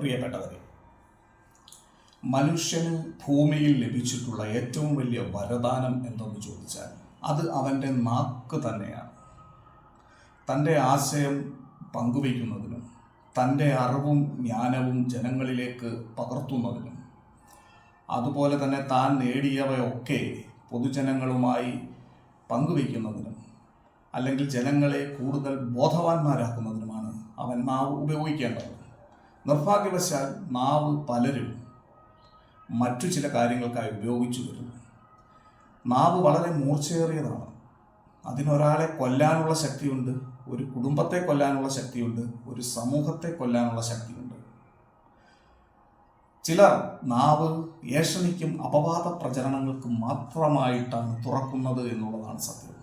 പ്രിയപ്പെട്ടവരെ മനുഷ്യന് ഭൂമിയിൽ ലഭിച്ചിട്ടുള്ള ഏറ്റവും വലിയ വരദാനം എന്തെന്ന് ചോദിച്ചാൽ അത് അവന്റെ നാക്ക് തന്നെയാണ്. തന്റെ ആശയം പങ്കുവയ്ക്കുന്നതിനും തന്റെ അറിവും ജ്ഞാനവും ജനങ്ങളിലേക്ക് പകർത്തുന്നതിനും അതുപോലെ തന്നെ താൻ നേടിയവയൊക്കെ പൊതുജനങ്ങളുമായി പങ്കുവയ്ക്കുന്നതിനും അല്ലെങ്കിൽ ജനങ്ങളെ കൂടുതൽ ബോധവാന്മാരാക്കുന്നതിനുമാണ് അവൻ മാവ് ഉപയോഗിക്കേണ്ടത്. നിർഭാഗ്യവശാൽ നാവ് പലരും മറ്റു ചില കാര്യങ്ങൾക്കായി ഉപയോഗിച്ചു വരുന്നു. നാവ് വളരെ മൂർച്ചയേറിയതാണ്. അതിനൊരാളെ കൊല്ലാനുള്ള ശക്തിയുണ്ട് ഒരു കുടുംബത്തെ കൊല്ലാനുള്ള ശക്തിയുണ്ട് ഒരു സമൂഹത്തെ കൊല്ലാനുള്ള ശക്തിയുണ്ട്. ചിലർ നാവ് ഏഷണിക്കും അപവാദ പ്രചരണങ്ങൾക്കും മാത്രമായിട്ടാണ് തുറക്കുന്നത് എന്നുള്ളതാണ് സത്യം.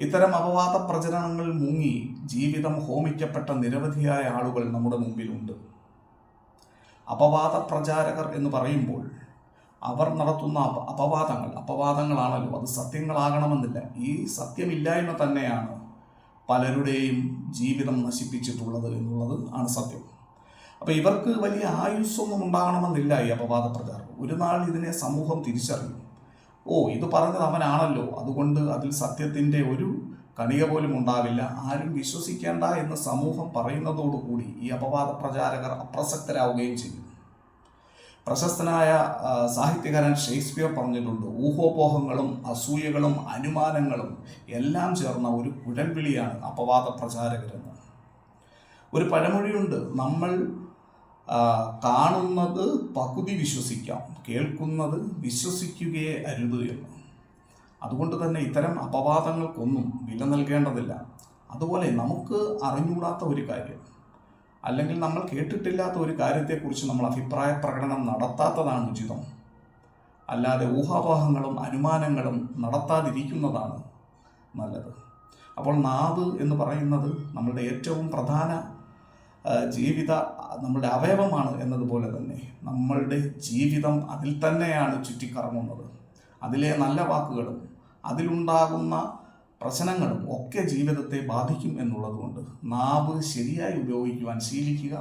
ഇത്തരം അപവാദ പ്രചരണങ്ങൾ മുങ്ങി ജീവിതം ഹോമിക്കപ്പെട്ട നിരവധിയായ ആളുകൾ നമ്മുടെ മുമ്പിലുണ്ട്. അപവാദ പ്രചാരകർ എന്ന് പറയുമ്പോൾ അവർ നടത്തുന്ന അപവാദങ്ങൾ അപവാദങ്ങളാണല്ലോ. അത് സത്യങ്ങളാകണമെന്നില്ല. ഈ സത്യമില്ലായ്മ തന്നെയാണ് പലരുടെയും ജീവിതം നശിപ്പിച്ചിട്ടുള്ളത് എന്നുള്ളത് ആണ് സത്യം. അപ്പോൾ ഇവർക്ക് വലിയ ആയുസ്സൊന്നും ഉണ്ടാകണമെന്നില്ല ഈ അപവാദ പ്രചാരണം ഒരു നാൾ ഇതിനെ സമൂഹം തിരിച്ചറിയും. ഓ ഇത് പറഞ്ഞത് അവനാണല്ലോ. അതുകൊണ്ട് അതിൽ സത്യത്തിന്റെ ഒരു കണിക പോലും ഉണ്ടാവില്ല. ആരും വിശ്വസിക്കേണ്ട എന്ന് സമൂഹം പറയുന്നതോടുകൂടി ഈ അപവാദ പ്രചാരകർ അപ്രസക്തരാവുകയും ചെയ്യും പ്രശസ്തനായ സാഹിത്യകാരൻ ഷേക്സ്പിയർ പറഞ്ഞിട്ടുണ്ട് ഊഹോപോഹങ്ങളും അസൂയകളും അനുമാനങ്ങളും എല്ലാം ചേർന്ന ഒരു കുഴൽവിളിയാണ് അപവാദ പ്രചാരകരെന്ന്. ഒരു പഴമൊഴിയുണ്ട് നമ്മൾ കാണുന്നത് പകുതി വിശ്വസിക്കാം. കേൾക്കുന്നത് വിശ്വസിക്കുകയേ അരുത് എന്ന്. അതുകൊണ്ട് തന്നെ ഇത്തരം അപവാദങ്ങൾക്കൊന്നും വില നൽകേണ്ടതില്ല. അതുപോലെ നമുക്ക് അറിഞ്ഞുകൂടാത്ത ഒരു കാര്യം അല്ലെങ്കിൽ നമ്മൾ കേട്ടിട്ടില്ലാത്ത ഒരു കാര്യത്തെക്കുറിച്ച് നമ്മൾ അഭിപ്രായ പ്രകടനം നടത്താത്തതാണ് ഉചിതം. അല്ലാതെ ഊഹാപോഹങ്ങളും അനുമാനങ്ങളും നടത്താതിരിക്കുന്നതാണ് നല്ലത്. അപ്പോൾ നാവ് എന്ന് പറയുന്നത് നമ്മളുടെ ഏറ്റവും പ്രധാന ജീവിത നമ്മുടെ അവയവമാണ് എന്നതുപോലെ തന്നെ നമ്മളുടെ ജീവിതം അതിൽ തന്നെയാണ് ചുറ്റിക്കറങ്ങുന്നത്. അതിലെ നല്ല വാക്കുകളും അതിലുണ്ടാകുന്ന പ്രശ്നങ്ങളും ഒക്കെ ജീവിതത്തെ ബാധിക്കും എന്നുള്ളതുകൊണ്ട് നാവ് ശരിയായി ഉപയോഗിക്കുവാൻ ശീലിക്കുക.